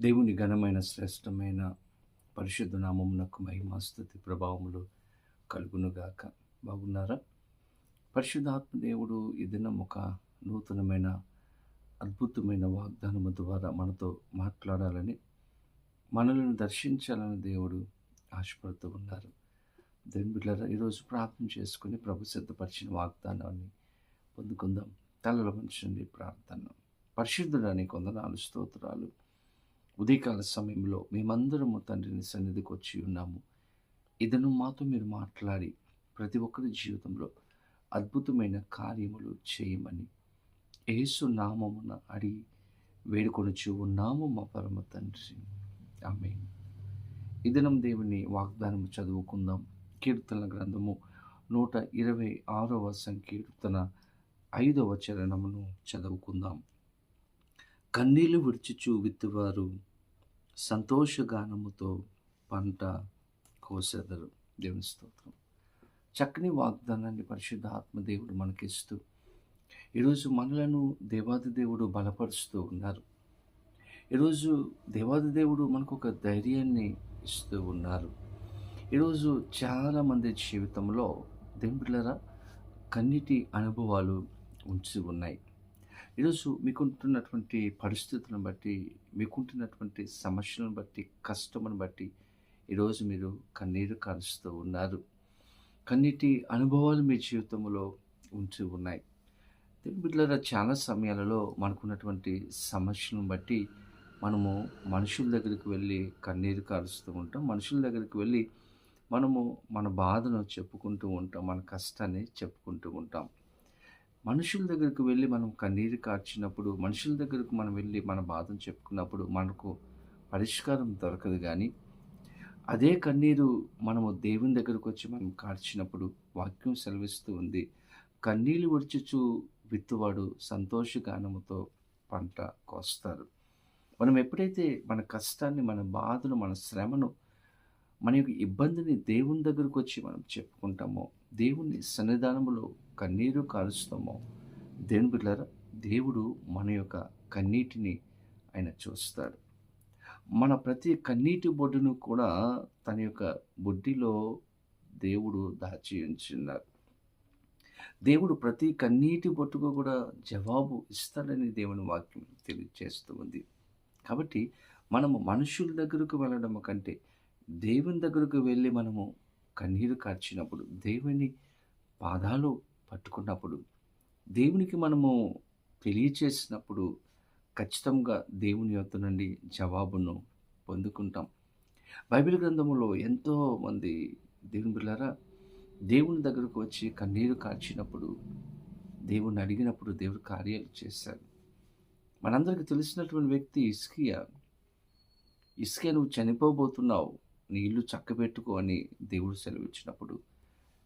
దేవుని ఘనమైన శ్రేష్టమైన పరిశుద్ధ నామమునకు మహిమాస్థుతి ప్రభావములు కలుగునుగాక. బాగున్నారా? పరిశుద్ధాత్మ దేవుడు ఏదైనా ఒక నూతనమైన అద్భుతమైన వాగ్దానము ద్వారా మనతో మాట్లాడాలని మనలను దర్శించాలని దేవుడు ఆశపడుతూ ఉన్నారు. దేవుని బిడ్డలారా ఈరోజు ప్రార్థన చేసుకుని ప్రభు సిద్ధపరిచిన వాగ్దానాన్ని పొందుకుందాం. తలలో మంచి ప్రార్థన. పరిశుద్ధుడని కొందనాలు స్తోత్రాలు. ఉదయకాల సమయంలో మేమందరము తండ్రిని సన్నిధికి వచ్చి ఉన్నాము. ఇదను మాతో మీరు మాట్లాడి ప్రతి ఒక్కరి జీవితంలో అద్భుతమైన కార్యములు చేయమని యేసు నామమున అడిగి వేడుకొనుచు ఉన్నాము మా పరమ తండ్రి. ఆమె ఇదనం దేవుని వాగ్దానము చదువుకుందాం. కీర్తన గ్రంథము నూట ఇరవై ఆరవ సంకీర్తన ఐదవ చరణమును చదువుకుందాం. కన్నీళ్ళు విడిచిచూ విత్తువారు సంతోషగానముతో పంట కోసెదరు. దేవుని స్తోత్రం. చక్కని వాగ్దానాన్ని పరిశుద్ధ ఆత్మదేవుడు మనకిస్తూ ఈరోజు మనలను దేవాది దేవుడు బలపరుస్తూ ఉన్నారు. ఈరోజు దేవాది దేవుడు మనకు ఒక ధైర్యాన్ని ఇస్తూ ఉన్నారు. ఈరోజు చాలామంది జీవితంలో దేవుళ్ళరా కన్నిటి అనుభవాలు ఉంచి ఉన్నాయి. ఈరోజు మీకుంటున్నటువంటి పరిస్థితులను బట్టి మీకుంటున్నటువంటి సమస్యలను బట్టి కష్టమును బట్టి ఈరోజు మీరు కన్నీరు కారుస్తూ ఉన్నారు. కన్నిటి అనుభవాలు మీ జీవితంలో ఉంచి ఉన్నాయి. బిడ్డల చాలా సమయాలలో మనకున్నటువంటి సమస్యలను బట్టి మనము మనుషుల దగ్గరికి వెళ్ళి కన్నీరు కారుస్తూ ఉంటాం. మనుషుల దగ్గరికి వెళ్ళి మనము మన బాధను చెప్పుకుంటూ ఉంటాం. మన కష్టాన్ని చెప్పుకుంటూ ఉంటాం. మనుషుల దగ్గరికి వెళ్ళి మనం కన్నీరు కార్చినప్పుడు మనుషుల దగ్గరకు మనం వెళ్ళి మన బాధను చెప్పుకున్నప్పుడు మనకు పరిష్కారం దొరకదు కానీ అదే కన్నీరు మనము దేవుని దగ్గరకు వచ్చి మనం కార్చినప్పుడు వాక్యం సెలవిస్తూ ఉంది. కన్నీళ్ళు విడిచుచు విత్తువాడు సంతోషగానముతో పంట కోస్తారు. మనం ఎప్పుడైతే మన కష్టాన్ని మన బాధను మన శ్రమను మన యొక్క ఇబ్బందిని దేవుని దగ్గరకు వచ్చి మనం చెప్పుకుంటామో దేవుని సన్నిధానములో కన్నీరు కాలుస్తామో దేవుని బిడ్డారా దేవుడు మన యొక్క కన్నీటిని ఆయన చూస్తాడు. మన ప్రతి కన్నీటి బొడ్డును కూడా తన యొక్క బొడ్డిలో దేవుడు దాచి ఉంచున్నారు దేవుడు ప్రతి కన్నీటి బొట్టుకు కూడా జవాబు ఇస్తాడని దేవుని వాక్యం తెలియజేస్తూ ఉంది. కాబట్టి మనము మనుషుల దగ్గరకు వెళ్ళడం కంటే దేవుని దగ్గరకు వెళ్ళి మనము కన్నీరు కార్చినప్పుడు దేవుని పాదాలు పట్టుకున్నప్పుడు దేవునికి మనము తెలియచేసినప్పుడు ఖచ్చితంగా దేవుని యొక్క నుండి జవాబును పొందుకుంటాం. బైబిల్ గ్రంథంలో ఎంతో మంది దేవుని బిళ్ళారా దేవుని దగ్గరకు వచ్చి కన్నీరు కార్చినప్పుడు దేవుణ్ణి అడిగినప్పుడు దేవుడు కార్యాలు చేశాడు. మనందరికీ తెలిసినటువంటి వ్యక్తి ఇస్కియా ఇస్కియా నువ్వు చనిపోబోతున్నావు. నీ ఇల్లు చక్కబెట్టుకో అని దేవుడు సెలవిచ్చినప్పుడు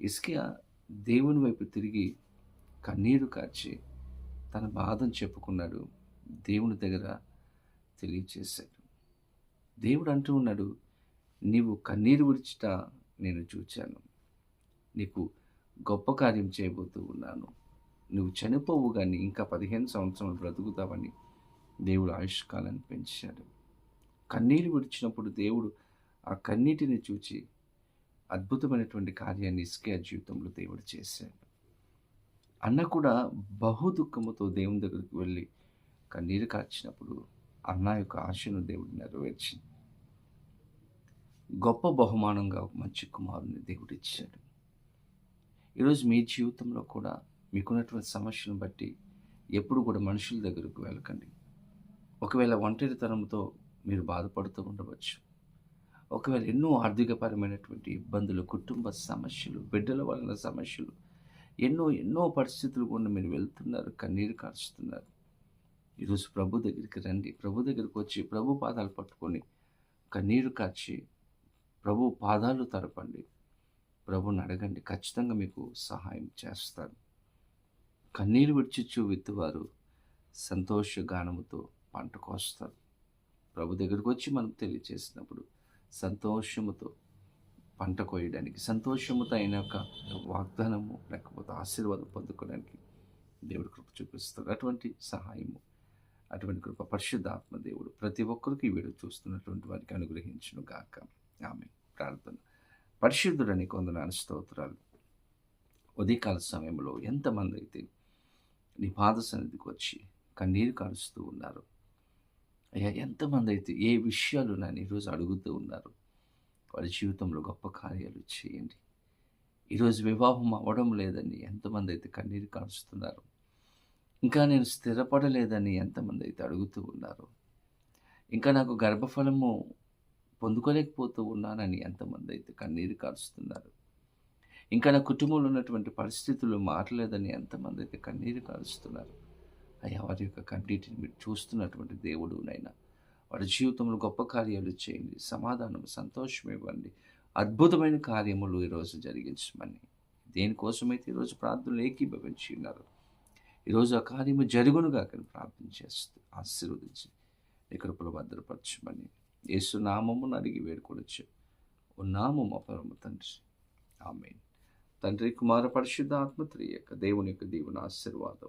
ఇస్కియా దేవుని వైపు తిరిగి కన్నీరు కార్చి తన బాధను చెప్పుకున్నాడు. దేవుని దగ్గర తెలియచేశాడు. దేవుడు అంటూ ఉన్నాడు నీవు కన్నీరు విడిచిట నేను చూచాను. నీకు గొప్ప కార్యం చేయబోతూ ఉన్నాను. నువ్వు చనిపోవు కానీ ఇంకా పదిహేను సంవత్సరాలు బ్రతుకుతావని దేవుడు ఆయుష్కాలాన్ని పెంచాడు. కన్నీరు విడిచినప్పుడు దేవుడు ఆ కన్నీటిని చూచి అద్భుతమైనటువంటి కార్యాన్ని ఇసుకే జీవితంలో దేవుడు చేశాడు. అన్న కూడా బహు దుఃఖముతో దేవుని దగ్గరికి వెళ్ళి కన్నీరు కార్చినప్పుడు అన్న యొక్క ఆశను దేవుడు నెరవేర్చింది. గొప్ప బహుమానంగా ఒక మంచి కుమారుని దేవుడు ఇచ్చాడు. ఈరోజు మీ జీవితంలో కూడా మీకున్నటువంటి సమస్యను బట్టి ఎప్పుడు కూడా మనుషుల దగ్గరకు వెళ్ళకండి. ఒకవేళ ఒంటరితనంతో మీరు బాధపడుతూ ఉండవచ్చు. ఒకవేళ ఎన్నో ఆర్థికపరమైనటువంటి ఇబ్బందులు కుటుంబ సమస్యలు బిడ్డల వలన సమస్యలు ఎన్నో ఎన్నో పరిస్థితులు కూడా మీరు వెళ్తున్నారు కన్నీరు కార్చుతున్నారు. ఈరోజు ప్రభు దగ్గరికి రండి. ప్రభు దగ్గరికి వచ్చి ప్రభు పాదాలు పట్టుకొని కన్నీరు కార్చి ప్రభు పాదాలు తరపండి ప్రభుని అడగండి ఖచ్చితంగా మీకు సహాయం చేస్తారు కన్నీరు విడిచిచ్చు విత్తువారు సంతోష గానముతో పంట కోస్తారు ప్రభు దగ్గరికి వచ్చి మనం తెలియచేసినప్పుడు సంతోషముతో పంట కోయడానికి సంతోషముతో అయిన ఒక వాగ్దానము లేకపోతే ఆశీర్వాదం పొందుకోవడానికి దేవుడు కృప చూపిస్తాడు. అటువంటి సహాయము అటువంటి కృప పరిశుద్ధాత్మ దేవుడు ప్రతి ఒక్కరికి వీడు చూస్తున్నటువంటి వారికి అనుగ్రహించును గాక. ఆమె ప్రార్థన. పరిశుద్ధుడని కొందనాలు స్తోత్రాలు. ఉదయకాల సమయంలో ఎంతమంది అయితే నీ పాద సన్నిధికి వచ్చి కన్నీరు కారుస్తూ ఉన్నారు అయ్యా ఎంతమంది అయితే ఏ విషయాలు నన్ను ఈరోజు అడుగుతూ ఉన్నారు వారి జీవితంలో గొప్ప కార్యాలు చేయండి. ఈరోజు వివాహం అవ్వడం లేదని ఎంతమంది అయితే కన్నీరు కారుస్తున్నారు ఇంకా నేను స్థిరపడలేదని ఎంతమంది అయితే అడుగుతూ ఉన్నారు ఇంకా నాకు గర్భఫలము పొందుకోలేకపోతూ ఉన్నానని ఎంతమంది అయితే కన్నీరు కారుస్తున్నారు ఇంకా నా కుటుంబంలో ఉన్నటువంటి పరిస్థితులు మారలేదని ఎంతమంది అయితే కన్నీరు కారుస్తున్నారు అయ్యా వారి యొక్క కన్నీటిని మీరు చూస్తున్నటువంటి దేవుడు నైనా వారి జీవితంలో గొప్ప కార్యాలు చేయండి సమాధానం సంతోషం ఇవ్వండి. అద్భుతమైన కార్యములు ఈరోజు జరిగించమని. దేనికోసమైతే ఈరోజు ప్రార్థనలు ఏకీభవించి ఉన్నారు. ఈరోజు ఆ కార్యము జరుగునుగా అక్కడ ప్రార్థన చేస్తూ ఆశీర్వదించి ఇకృపలు భద్రపరచమని. యేసు నామమును అడిగి వేడుకొనొచ్చు ఓ నామం అపరమ తండ్రి. ఆమె తండ్రి కుమార పరిశుద్ధ ఆత్మత్రి యొక్క దేవుని యొక్క దీవుని ఆశీర్వాదం